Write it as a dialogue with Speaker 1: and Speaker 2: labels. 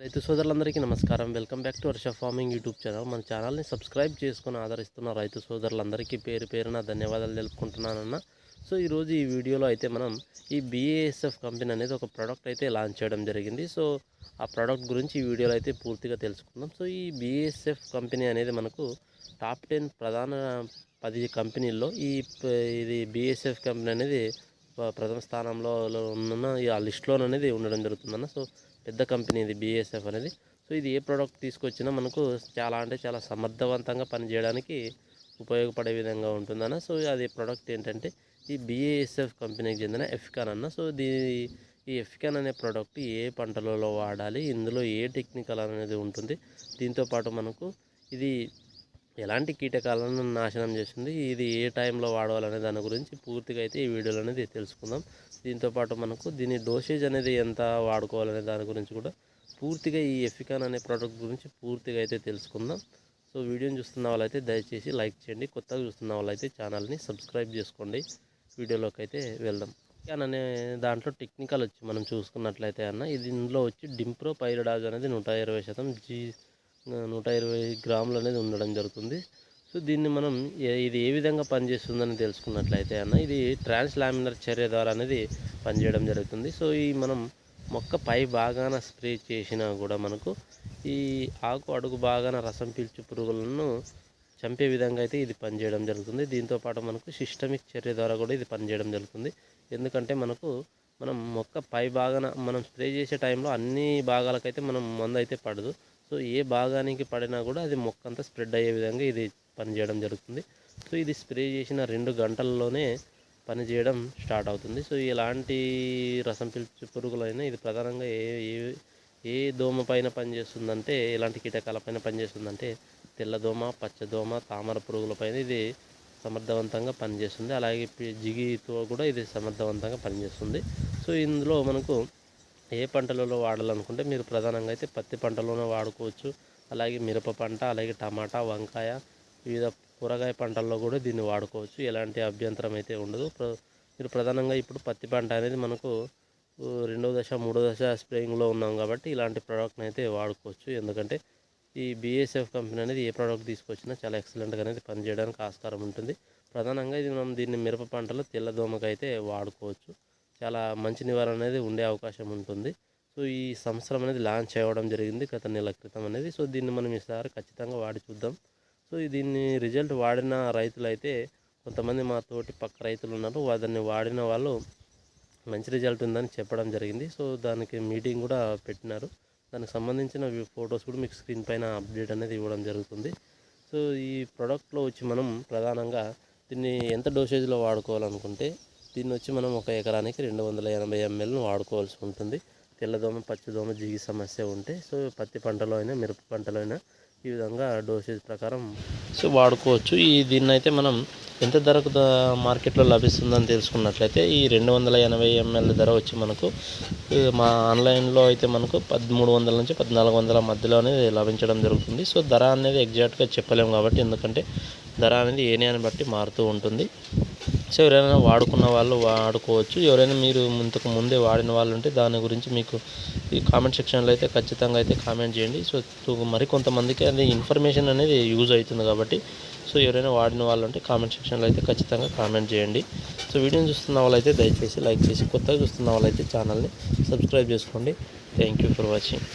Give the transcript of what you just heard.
Speaker 1: రైతు సోదరులందరికీ నమస్కారం. Welcome back to Varsha farming YouTube channel. మన ఛానల్ని సబ్స్క్రైబ్ చేసుకుని ఆదరిస్తున్న రైతు సోదరులందరికీ పేరు పేరున ధన్యవాదాలు తెలుపుకుంటున్నానన్న. సో ఈరోజు ఈ వీడియోలో అయితే మనం ఈ బీఏఎస్ఎఫ్ కంపెనీ అనేది ఒక ప్రోడక్ట్ అయితే లాంచ్ చేయడం జరిగింది. సో ఆ ప్రోడక్ట్ గురించి ఈ వీడియోలో అయితే పూర్తిగా తెలుసుకుందాం. సో ఈ బీఏఎస్ఎఫ్ కంపెనీ అనేది మనకు టాప్ టెన్ ప్రధాన పది కంపెనీల్లో ఈ ఇది బీఎస్ఎఫ్ కంపెనీ అనేది ప్రథమ స్థానంలో ఉన్న ఈ ఆ లిస్ట్లో అనేది ఉండడం జరుగుతుందన్న. సో పెద్ద కంపెనీ ఇది బీఎస్ఎఫ్ అనేది. సో ఇది ఏ ప్రోడక్ట్ తీసుకొచ్చినా మనకు చాలా అంటే చాలా సమర్థవంతంగా పనిచేయడానికి ఉపయోగపడే విధంగా ఉంటుందన్న. సో అది ప్రోడక్ట్ ఏంటంటే ఈ బీఏఎస్ఎఫ్ కంపెనీకి చెందిన ఎఫ్కాన్ అన్న. సో దీ ఈ ఎఫ్కాన్ అనే ప్రోడక్ట్ ఏ పంటలలో వాడాలి ఇందులో ఏ టెక్నికల్ అనేది ఉంటుంది దీంతో పాటు మనకు ఇది ఎలాంటి కీటకాలను నాశనం చేస్తుంది ఇది ఏ టైంలో వాడాలనే దాని గురించి పూర్తిగా అయితే ఈ వీడియోలో అనేది తెలుసుకుందాం. దీంతోపాటు మనకు దీని డోసేజ్ అనేది ఎంత వాడుకోవాలనే దాని గురించి కూడా పూర్తిగా ఈ ఎఫికాన్ అనే ప్రోడక్ట్ గురించి పూర్తిగా అయితే తెలుసుకుందాం. సో వీడియోని చూస్తున్న వాళ్ళైతే దయచేసి లైక్ చేయండి. కొత్తగా చూస్తున్న వాళ్ళైతే ఛానల్ని సబ్స్క్రైబ్ చేసుకోండి. వీడియోలోకి అయితే వెళ్దాం. ఎఫికాన్ అనే దాంట్లో టెక్నికల్ వచ్చి మనం చూసుకున్నట్లయితే అన్న ఇది ఇందులో వచ్చి డింప్రో పైరడాజ్ అనేది నూట ఇరవై శాతం జీ నూట ఇరవై గ్రాములు అనేది ఉండడం జరుగుతుంది. సో దీన్ని మనం ఇది ఏ విధంగా పనిచేస్తుందని తెలుసుకున్నట్లయితే అన్న ఇది ట్రాన్స్ లామినర్ చర్య ద్వారా అనేది పనిచేయడం జరుగుతుంది. సో ఈ మనం మొక్క పై భాగాన స్ప్రే చేసినా కూడా మనకు ఈ ఆకు అడుగు భాగాన రసం పీల్చు పురుగులను చంపే విధంగా అయితే ఇది పనిచేయడం జరుగుతుంది. దీంతో పాటు మనకు సిస్టమిక్ చర్య ద్వారా కూడా ఇది పనిచేయడం జరుగుతుంది. ఎందుకంటే మనకు మనం మొక్క పై భాగాన మనం స్ప్రే చేసే టైంలో అన్ని భాగాలకైతే మనం మందు అయితే పడదు. సో ఏ భాగానికి పడినా కూడా అది మొక్క అంతా స్ప్రెడ్ అయ్యే విధంగా ఇది పనిచేయడం జరుగుతుంది. సో ఇది స్ప్రే చేసిన రెండు గంటల్లోనే పనిచేయడం స్టార్ట్ అవుతుంది. సో ఎలాంటి రసం పిలుచు పురుగులైనా ఇది ప్రధానంగా ఏ ఏ ఏ దోమ పైన పనిచేస్తుందంటే ఎలాంటి కీటకాల పైన పనిచేస్తుందంటే తెల్లదోమ పచ్చదోమ తామర పురుగుల పైన ఇది సమర్థవంతంగా పనిచేస్తుంది. అలాగే జిగితో కూడా ఇది సమర్థవంతంగా పనిచేస్తుంది. సో ఇందులో మనకు ఏ పంటలలో వాడాలనుకుంటే మీరు ప్రధానంగా అయితే పత్తి పంటలోనే వాడుకోవచ్చు. అలాగే మిరప పంట అలాగే టమాటా వంకాయ వివిధ కూరగాయ పంటల్లో కూడా దీన్ని వాడుకోవచ్చు. ఎలాంటి అభ్యంతరం అయితే ఉండదు. ప్ర- మీరు ప్రధానంగా ఇప్పుడు పత్తి పంట అనేది మనకు రెండో దశ మూడో దశ స్ప్రేయింగ్లో ఉన్నాం కాబట్టి ఇలాంటి ప్రోడక్ట్ని అయితే వాడుకోవచ్చు. ఎందుకంటే ఈ బీఎస్ఎఫ్ కంపెనీ అనేది ఏ ప్రోడక్ట్ తీసుకొచ్చినా చాలా ఎక్సలెంట్గా అనేది పనిచేయడానికి ఆస్కారం ఉంటుంది. ప్రధానంగా ఇది మనం దీన్ని మిరప పంటలో తెల్లదోమకైతే వాడుకోవచ్చు. చాలా మంచి నివారణ అనేది ఉండే అవకాశం ఉంటుంది. సో ఈ సంవత్సరం అనేది లాంచ్ అవ్వడం జరిగింది. గత నెల క్రితం అనేది. సో దీన్ని మనం ఈసారి ఖచ్చితంగా వాడి చూద్దాం. సో దీన్ని రిజల్ట్ వాడిన రైతులైతే కొంతమంది మా తోటి పక్క రైతులు ఉన్నారు. దాన్ని వాడిన వాళ్ళు మంచి రిజల్ట్ ఉందని చెప్పడం జరిగింది. సో దానికి మీటింగ్ కూడా పెట్టినారు. దానికి సంబంధించిన ఫొటోస్ కూడా మీకు స్క్రీన్ పైన అప్డేట్ అనేది ఇవ్వడం జరుగుతుంది. సో ఈ ప్రోడక్ట్లో వచ్చి మనం ప్రధానంగా దీన్ని ఎంత డోసేజ్లో వాడుకోవాలనుకుంటే దీన్ని వచ్చి మనం ఒక ఎకరానికి రెండు వందల ఎనభై ఎంఎల్ను వాడుకోవాల్సి ఉంటుంది. తెల్లదోమ పచ్చదోమ జిగి సమస్య ఉంటే సో పత్తి పంటలో అయినా మిరప పంటలో అయినా ఈ విధంగా డోసేజ్ ప్రకారం సో వాడుకోవచ్చు. ఈ దీన్ని అయితే మనం ఎంత ధరకు మార్కెట్లో లభిస్తుందని తెలుసుకున్నట్లయితే ఈ రెండు వందల ఎనభై ఎంఎల్ ధర వచ్చి మనకు మా ఆన్లైన్లో అయితే మనకు పదమూడు వందల నుంచి పద్నాలుగు వందల మధ్యలోనే లభించడం జరుగుతుంది. సో ధర అనేది ఎగ్జాక్ట్గా చెప్పలేము కాబట్టి ఎందుకంటే ధర అనేది ఏనియాన్ని బట్టి మారుతూ ఉంటుంది. సో ఎవరైనా వాడుకున్న వాళ్ళు వాడుకోవచ్చు. ఎవరైనా మీరు ఇంతకు ముందే వాడిన వాళ్ళు ఉంటే దాని గురించి మీకు ఈ కామెంట్ సెక్షన్లో అయితే ఖచ్చితంగా అయితే కామెంట్ చేయండి. సో మరి కొంతమందికి అది ఇన్ఫర్మేషన్ అనేది యూజ్ అవుతుంది కాబట్టి సో ఎవరైనా వాడిన వాళ్ళు ఉంటే కామెంట్ సెక్షన్లో అయితే ఖచ్చితంగా కామెంట్ చేయండి. సో వీడియోని చూస్తున్న వాళ్ళైతే దయచేసి లైక్ చేసి కొత్తగా చూస్తున్న వాళ్ళైతే ఛానల్ని సబ్స్క్రైబ్ చేసుకోండి. Thank you for watching